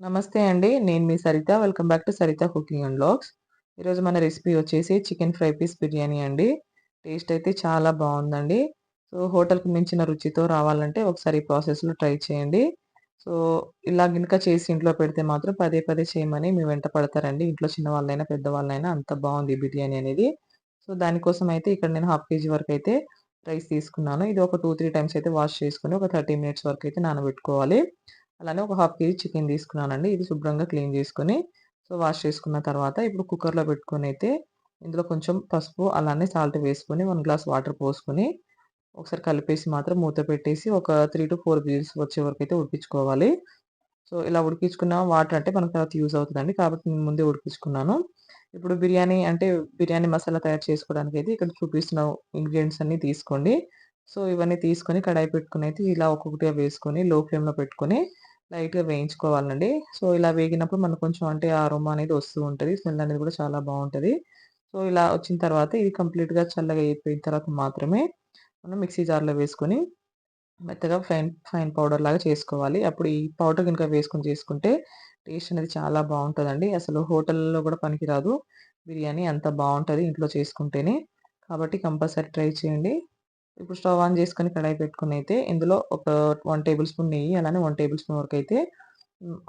నమస్తే అండి. నేను మీ Saritha. Welcome back to Saritha cooking and vlogs ఈరోజు మన రెసిపీ వచ్చేసి చికెన్ ఫ్రై పీస్ బిర్యానీ అండి. టేస్ట్ అయితే చాలా బాగుందండి సో, హోటల్‌కి మించిన రుచితో రావాలంటే ఒకసారి ప్రాసెస్‌లో ట్రై చేయండి. సో, ఇలా గినక చేసి ఇంట్లో పెడితే మాత్రం పదే పదే చేయమని మీ వెంట పడతారండి. ఇంట్లో చిన్నవాళ్ళైనా, పెద్దవాళ్ళైనా అంత బాగుంది బిర్యానీ అనేది. సో, దానికోసం అయితే ఇక్కడ నేను హాఫ్ కేజీ వరకు అయితే రైస్ తీసుకున్నాను. ఇది ఒక 2, 3 టైమ్స్ అయితే వాష్ చేసుకుని ఒక 30 మినిట్స్ వరకు అయితే నానబెట్టుకోవాలి. అలానే ఒక హాఫ్ కేజీ చికెన్ తీసుకున్నానండి. ఇది శుభ్రంగా క్లీన్ చేసుకొని, సో, వాష్ చేసుకున్న తర్వాత ఇప్పుడు కుక్కర్‌లో పెట్టుకొనైతే ఇందులో కొంచెం పసుపు, అలానే సాల్ట్ వేసుకొని వన్ గ్లాస్ వాటర్ పోసుకొని, ఒకసారి కలిపేసి మాత్రం మూత పెట్టేసి ఒక త్రీ టు ఫోర్ బిజిల్స్ వచ్చే వరకు అయితే ఉడిపించుకోవాలి సో, ఇలా ఉడికించుకున్న వాటర్ అంటే మనకు తర్వాత యూజ్ అవుతుందండి కాబట్టి నేను ముందే ఉడికించుకున్నాను. ఇప్పుడు బిర్యానీ అంటే బిర్యానీ మసాలా తయారు చేసుకోవడానికి అయితే ఇక్కడ చూపిస్తున్న ఇంగ్రీడియంట్స్ అన్నీ తీసుకోండి. సో, ఇవన్నీ తీసుకొని కడాయి పెట్టుకొనైతే ఇలా ఒక్కొక్కటిగా వేసుకొని లో ఫ్లేమ్‌లో పెట్టుకొని లైట్‌గా వేయించుకోవాలండి. సో, ఇలా వేగినప్పుడు మనకు కొంచెం అంటే ఆరోమా అనేది వస్తూ ఉంటుంది స్మెల్ అనేది కూడా చాలా బాగుంటుంది సో, ఇలా వచ్చిన తర్వాత ఇది కంప్లీట్‌గా చల్లగా అయిపోయిన తర్వాత మాత్రమే మనం మిక్సీ జార్‌లో వేసుకొని మెత్తగా ఫైన్ ఫైన్ పౌడర్ లాగా చేసుకోవాలి. అప్పుడు ఈ పౌడర్ కనుక వేసుకొని చేసుకుంటే టేస్ట్ అనేది చాలా బాగుంటుందండి అసలు హోటల్‌లో కూడా పనికిరాదు. బిర్యానీ అంత బాగుంటుంది ఇంట్లో చేసుకుంటేనే. కాబట్టి కంపల్సరీ ట్రై చేయండి. ఇప్పుడు స్టవ్ ఆన్ చేసుకొని కడాయి పెట్టుకుని అయితే ఇందులో ఒక వన్ టేబుల్ స్పూన్ నెయ్యి, అలానే వన్ టేబుల్ స్పూన్ వరకు అయితే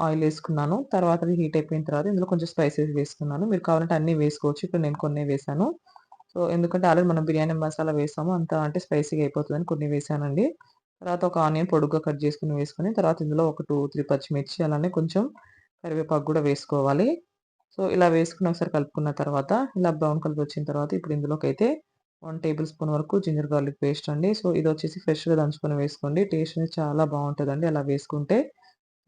ఆయిల్ వేసుకున్నాను తర్వాత అది హీట్ అయిపోయిన తర్వాత ఇందులో కొంచెం స్పైసెస్ వేసుకున్నాను. మీరు కావాలంటే అన్నీ వేసుకోవచ్చు. ఇక్కడ నేను కొన్ని వేసాను సో, ఎందుకంటే ఆల్రెడీ మనం బిర్యానీ మసాలా వేసాము. అంత అంటే స్పైసీగా అయిపోతుందని కొన్ని వేసానండి తర్వాత ఒక ఆనియన్ పొడుగ్గా కట్ చేసుకుని వేసుకొని, తర్వాత ఇందులో ఒక 2, 3 పచ్చిమిర్చి అలానే కొంచెం కరివేపాకు కూడా వేసుకోవాలి. సో, ఇలా వేసుకుని ఒకసారి కలుపుకున్న తర్వాత ఇలా బ్రౌన్ కలర్ వచ్చిన తర్వాత ఇప్పుడు ఇందులోకి అయితే వన్ టేబుల్ స్పూన్ వరకు జింజర్ గార్లిక్ పేస్ట్ అండి. సో, ఇది వచ్చేసి ఫ్రెష్‌గా దంచుకొని వేసుకోండి. టేస్ట్ అనేది చాలా బాగుంటుందండి అలా వేసుకుంటే.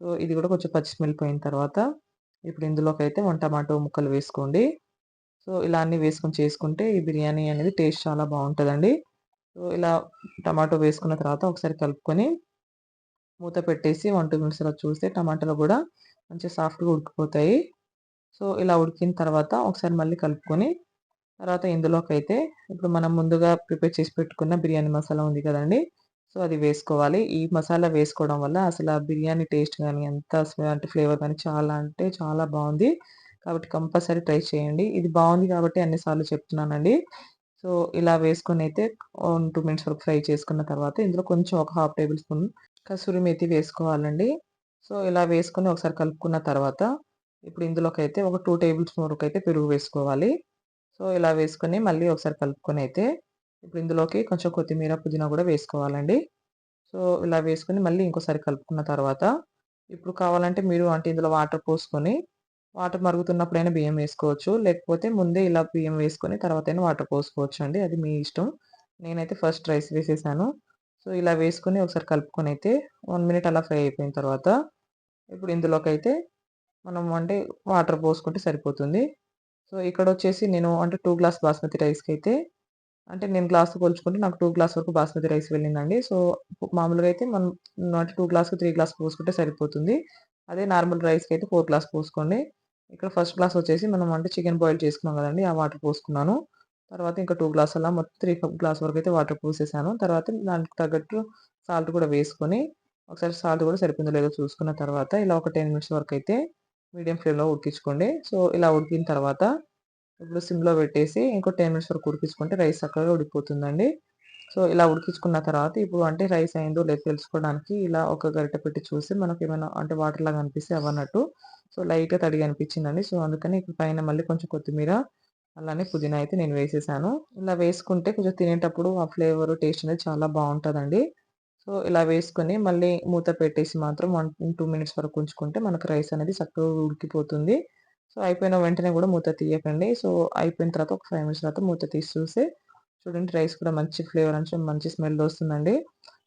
సో, ఇది కూడా కొంచెం పచ్చి పోయిన తర్వాత ఇప్పుడు ఇందులోకి అయితే వన్ టమాటో ముక్కలు వేసుకోండి. సో, ఇలా అన్నీ వేసుకొని చేసుకుంటే ఈ బిర్యానీ అనేది టేస్ట్ చాలా బాగుంటుందండి సో, ఇలా టమాటో వేసుకున్న తర్వాత ఒకసారి కలుపుకొని మూత పెట్టేసి 1, 2 మినిట్స్ అలా చూస్తే టమాటాలు కూడా మంచిగా సాఫ్ట్‌గా ఉడికిపోతాయి. సో, ఇలా ఉడికిన తర్వాత ఒకసారి మళ్ళీ కలుపుకొని తర్వాత ఇందులోకైతే ఇప్పుడు మనం ముందుగా ప్రిపేర్ చేసి పెట్టుకున్న బిర్యానీ మసాలా ఉంది కదండి సో, అది వేసుకోవాలి. ఈ మసాలా వేసుకోవడం వల్ల అసల బిర్యానీ టేస్ట్ కానీ ఎంత అంటే ఫ్లేవర్ కానీ చాలా అంటే చాలా బాగుంది కాబట్టి కంపల్సరీ ట్రై చేయండి. ఇది బాగుంది కాబట్టి అన్ని సార్లు చెప్తున్నానండి. సో, ఇలా వేసుకొని అయితే వన్ టూ మినిట్స్ వరకు ఫ్రై చేసుకున్న తర్వాత ఇందులో కొంచెం ఒక half tablespoon kasuri methi వేసుకోవాలండి. సో, ఇలా వేసుకొని ఒకసారి కలుపుకున్న తర్వాత ఇప్పుడు ఇందులోకైతే ఒక టూ టేబుల్ స్పూన్ వరకైతే పెరుగు వేసుకోవాలి. సో, ఇలా వేసుకొని మళ్ళీ ఒకసారి కలుపుకొని అయితే ఇప్పుడు ఇందులోకి కొంచెం కొత్తిమీర, పుదీనా కూడా వేసుకోవాలండి. సో, ఇలా వేసుకొని మళ్ళీ ఇంకోసారి కలుపుకున్న తర్వాత ఇప్పుడు కావాలంటే మీరు అంటే ఇందులో వాటర్ పోసుకొని వాటర్ మరుగుతున్నప్పుడైనా బియ్యం వేసుకోవచ్చు. లేకపోతే ముందే ఇలా బియ్యం వేసుకొని తర్వాతైనా వాటర్ పోసుకోవచ్చు అండి అది మీ ఇష్టం. నేనైతే ఫస్ట్ రైస్ వేసేసాను. సో, ఇలా వేసుకొని ఒకసారి కలుపుకొని అయితే వన్ మినిట్ అలా ఫ్రై అయిపోయిన తర్వాత ఇప్పుడు ఇందులోకైతే మనం అంటే వాటర్ పోసుకుంటే సరిపోతుంది. సో, ఇక్కడ వచ్చేసి నేను అంటే టూ గ్లాస్ బాస్మతి రైస్కి అయితే అంటే నేను గ్లాస్‌తో పోల్చుకుంటే నాకు టూ గ్లాస్ వరకు బాస్మతి రైస్ వెళ్ళిందండి. సో, మామూలుగా అయితే మనం అంటే టూ గ్లాస్‌కి త్రీ గ్లాస్ పోసుకుంటే సరిపోతుంది. అదే నార్మల్ రైస్కి అయితే ఫోర్ గ్లాస్ పోసుకోండి. ఇక్కడ ఫస్ట్ గ్లాస్ వచ్చేసి మనం అంటే చికెన్ బాయిల్ చేసుకున్నాం కదండి ఆ వాటర్ పోసుకున్నాను. తర్వాత ఇంకా టూ గ్లాస్ అలా మొత్తం త్రీ కప్ గ్లాస్ అయితే వాటర్ పోసేసాను. తర్వాత దానికి తగ్గట్టు సాల్ట్ కూడా వేసుకొని ఒకసారి సాల్ట్ కూడా సరిపోయిందో లేదో చూసుకున్న తర్వాత ఇలా ఒక 10 మినిట్స్ వరకు అయితే మీడియం ఫ్లేమ్‌లో ఉడికించుకోండి. సో, ఇలా ఉడికిన తర్వాత ఇప్పుడు సిమ్‌లో పెట్టేసి ఇంకో 10 మినిట్స్ వరకు ఉడికించుకుంటే రైస్ చక్కగా ఉడికిపోతుందండి. సో, ఇలా ఉడికించుకున్న తర్వాత ఇప్పుడు అంటే రైస్ అయిందో లేదో తెలుసుకోవడానికి ఇలా ఒక గరిటె పెట్టి చూసి మనకేమైనా అంటే వాటర్ లాగా అనిపిస్తే అవన్నట్టు సో, లైట్‌గా తడిగా అనిపించిందండి. సో, అందుకని ఇప్పుడు పైన మళ్ళీ కొంచెం కొత్తిమీర, అలానే పుదీనా అయితే నేను వేసేసాను. ఇలా వేసుకుంటే కొంచెం తినేటప్పుడు ఆ ఫ్లేవర్, టేస్ట్ అనేది చాలా బాగుంటుందండి సో, ఇలా వేసుకొని మళ్ళీ మూత పెట్టేసి మాత్రం 1, 2 మినిట్స్ వరకు ఉంచుకుంటే మనకు రైస్ అనేది చక్కగా ఉడికిపోతుంది. సో, అయిపోయిన వెంటనే కూడా మూత తీయకండి. సో, అయిపోయిన తర్వాత ఒక ఫైవ్ మినిట్స్ తర్వాత మూత తీసి చూసి చూడండి రైస్ కూడా మంచి ఫ్లేవర్ నుంచి మంచి స్మెల్ వస్తుందండి.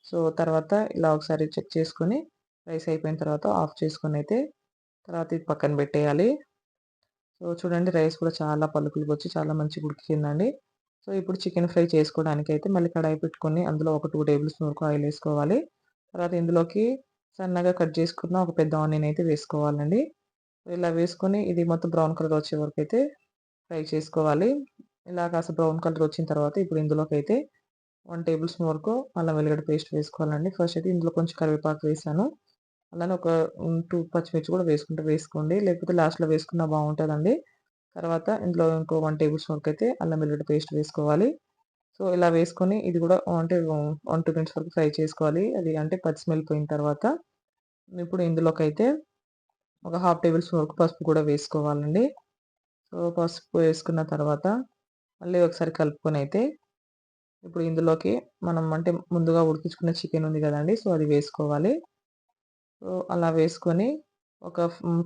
సో, తర్వాత ఇలా ఒకసారి చెక్ చేసుకొని రైస్ అయిపోయిన తర్వాత ఆఫ్ చేసుకొనైతే తర్వాత ఇది పక్కన పెట్టేయాలి. సో, చూడండి రైస్ కూడా చాలా పలుకులుగొచ్చి చాలా మంచిగా ఉడికిందండి. సో, ఇప్పుడు చికెన్ ఫ్రై చేసుకోవడానికి అయితే మళ్ళీ కడాయి పెట్టుకొని అందులో ఒక టూ టేబుల్ స్పూన్ వరకు ఆయిల్ వేసుకోవాలి తర్వాత ఇందులోకి సన్నగా కట్ చేసుకున్న ఒక పెద్ద ఆనియన్ అయితే వేసుకోవాలండి. ఇలా వేసుకొని ఇది మొత్తం బ్రౌన్ కలర్ వచ్చే వరకైతే ఫ్రై చేసుకోవాలి. ఇలా కాస్త బ్రౌన్ కలర్ వచ్చిన తర్వాత ఇప్పుడు ఇందులోకైతే 1 టేబుల్ స్పూన్ వరకు అల్లం వెల్లిగడ్డ పేస్ట్ వేసుకోవాలండి. ఫస్ట్ అయితే ఇందులో కొంచెం కరివేపాకు వేసాను. అలానే ఒక టూ పచ్చిమిర్చి కూడా వేసుకుంటే వేసుకోండి. లేకపోతే లాస్ట్‌లో వేసుకున్నా బాగుంటుందండి తర్వాత ఇందులో ఇంకో వన్ టేబుల్ స్పూన్కి అయితే అల్లం వెల్లుల్లి పేస్ట్ వేసుకోవాలి. సో, ఇలా వేసుకొని ఇది కూడా అంటే 1, 2 మినిట్స్ వరకు ఫ్రై చేసుకోవాలి. అది అంటే పచ్చి స్మెల్ పోయిన తర్వాత ఇప్పుడు ఇందులోకైతే ఒక హాఫ్ టేబుల్ స్పూన్ వరకు పసుపు కూడా వేసుకోవాలండి. సో, పసుపు వేసుకున్న తర్వాత మళ్ళీ ఒకసారి కలుపుకొని అయితే ఇప్పుడు ఇందులోకి మనం అంటే ముందుగా ఉడికించుకున్న చికెన్ ఉంది కదండి సో, అది వేసుకోవాలి. సో, అలా వేసుకొని ఒక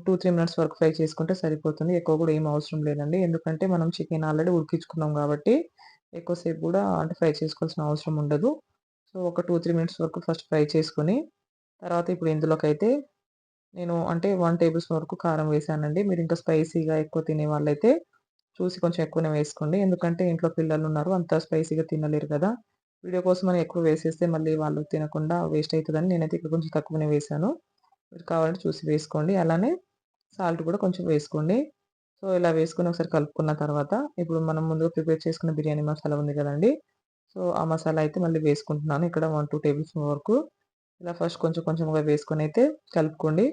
టూ త్రీ మినిట్స్ వరకు ఫ్రై చేసుకుంటే సరిపోతుంది. ఎక్కువ కూడా ఏం అవసరం లేదండి. ఎందుకంటే మనం చికెన్ ఆల్రెడీ ఉడికించుకున్నాం కాబట్టి ఎక్కువసేపు కూడా అంటే ఫ్రై చేసుకోవాల్సిన అవసరం ఉండదు. సో, ఒక 2, 3 మినిట్స్ వరకు ఫస్ట్ ఫ్రై చేసుకుని తర్వాత ఇప్పుడు ఇందులోకైతే నేను అంటే వన్ టేబుల్ స్పూన్ వరకు కారం వేశానండి. మీరు ఇంకా స్పైసీగా ఎక్కువ తినే వాళ్ళైతే చూసి కొంచెం ఎక్కువనే వేసుకోండి. ఎందుకంటే ఇంట్లో పిల్లలు ఉన్నారు అంత స్పైసీగా తినలేరు కదా వీడియో కోసం మనం ఎక్కువ వేసేస్తే మళ్ళీ వాళ్ళు తినకుండా వేస్ట్ అవుతుందని నేనైతే ఇక్కడ కొంచెం తక్కువనే వేశాను. మీరు కావాలంటే చూసి వేసుకోండి. అలానే సాల్ట్ కూడా కొంచెం వేసుకోండి. సో, ఇలా వేసుకుని ఒకసారి కలుపుకున్న తర్వాత ఇప్పుడు మనం ముందుగా ప్రిపేర్ చేసుకున్న బిర్యానీ మసాలా ఉంది కదండి సో, ఆ మసాలా అయితే మళ్ళీ వేసుకుంటున్నాను. ఇక్కడ 1, 2 టేబుల్ స్పూన్ వరకు ఇలా ఫస్ట్ కొంచెం కొంచెంగా అయితే కలుపుకోండి.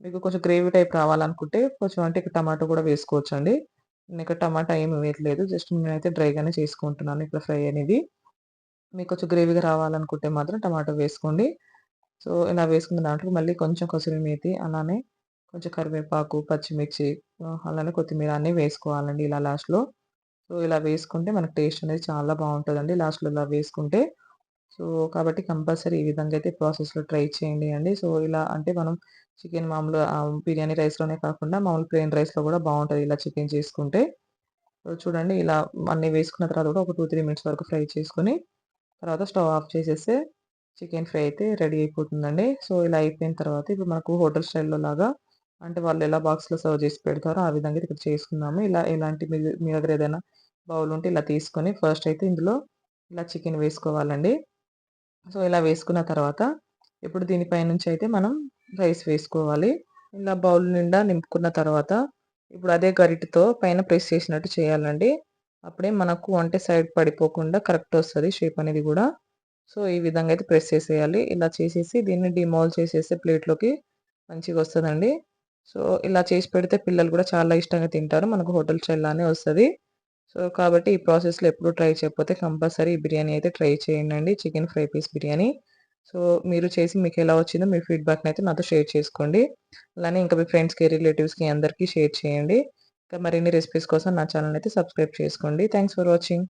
మీకు కొంచెం గ్రేవీ టైప్ రావాలనుకుంటే కొంచెం అంటే ఇక్కడ టమాటో కూడా వేసుకోవచ్చండి. ఇక్కడ టమాటా ఏమి వేయట్లేదు. జస్ట్ నేనైతే డ్రైగానే చేసుకుంటున్నాను ఇక్కడ ఫ్రై అనేది. మీకు కొంచెం గ్రేవీగా రావాలనుకుంటే మాత్రం టమాటో వేసుకోండి. సో, ఇలా వేసుకున్న దాంట్లో మళ్ళీ కొంచెం కొసరి మేతి అలానే కొంచెం కరివేపాకు, పచ్చిమిర్చి అలానే కొత్తిమీర అన్నీ వేసుకోవాలండి ఇలా లాస్ట్‌లో. సో, ఇలా వేసుకుంటే మనకు టేస్ట్ అనేది చాలా బాగుంటుందండి లాస్ట్‌లో ఇలా వేసుకుంటే. సో, కాబట్టి కంపల్సరీ ఈ విధంగా అయితే ప్రాసెస్‌లో ట్రై చేయండి అండి. సో, ఇలా అంటే మనం చికెన్ మామూలు బిర్యానీ రైస్‌లోనే కాకుండా మామూలు ప్లెయిన్ రైస్‌లో కూడా బాగుంటుంది ఇలా చికెన్ చేసుకుంటే. సో, చూడండి ఇలా అన్నీ వేసుకున్న తర్వాత కూడా ఒక 2, 3 మినిట్స్ వరకు ఫ్రై చేసుకొని తర్వాత స్టవ్ ఆఫ్ చేసేస్తే చికెన్ ఫ్రై అయితే రెడీ అయిపోతుందండి. సో, ఇలా అయిపోయిన తర్వాత ఇప్పుడు మనకు హోటల్ స్టైల్‌లో లాగా అంటే వాళ్ళు ఎలా బాక్స్‌లో సర్వ్ చేసి పెడతారో ఆ విధంగా ఇక్కడ చేసుకుందాము. ఇలా ఇలాంటి మీ దగ్గర ఏదైనా బౌల్ ఉంటే ఇలా తీసుకొని ఫస్ట్ అయితే ఇందులో ఇలా చికెన్ వేసుకోవాలండి. సో, ఇలా వేసుకున్న తర్వాత ఇప్పుడు దీనిపై నుంచి అయితే మనం రైస్ వేసుకోవాలి. ఇలా బౌల్ నిండా నింపుకున్న తర్వాత ఇప్పుడు అదే గరిటతో పైన ప్రెస్ చేసినట్టు చేయాలండి. అప్పుడే మనకు వంట సైడ్ పడిపోకుండా కరెక్ట్ వస్తుంది షేప్ అనేది కూడా సో, ఈ విధంగా అయితే ప్రెస్ చేసేయాలి. ఇలా చేసేసి దీన్ని డిమాల్ చేసేస్తే ప్లేట్‌లోకి మంచిగా వస్తుందండి సో, ఇలా చేసి పెడితే పిల్లలు కూడా చాలా ఇష్టంగా తింటారు. మనకు హోటల్ స్టైల్ వస్తుంది సో, కాబట్టి ఈ ప్రాసెస్‌లో ఎప్పుడు ట్రై చేయకపోతే కంపల్సరీ ఈ బిర్యానీ అయితే ట్రై చేయండి chicken fry piece biryani. So, మీరు చేసి మీకు ఎలా వచ్చిందో మీ ఫీడ్బ్యాక్ని అయితే నాతో షేర్ చేసుకోండి. అలానే ఇంకా మీ ఫ్రెండ్స్‌కి, రిలేటివ్స్‌కి అందరికీ షేర్ చేయండి. ఇంకా మరిన్ని రెసిపీస్ కోసం నా ఛానల్ అయితే సబ్స్క్రైబ్ చేసుకోండి. Thanks for watching.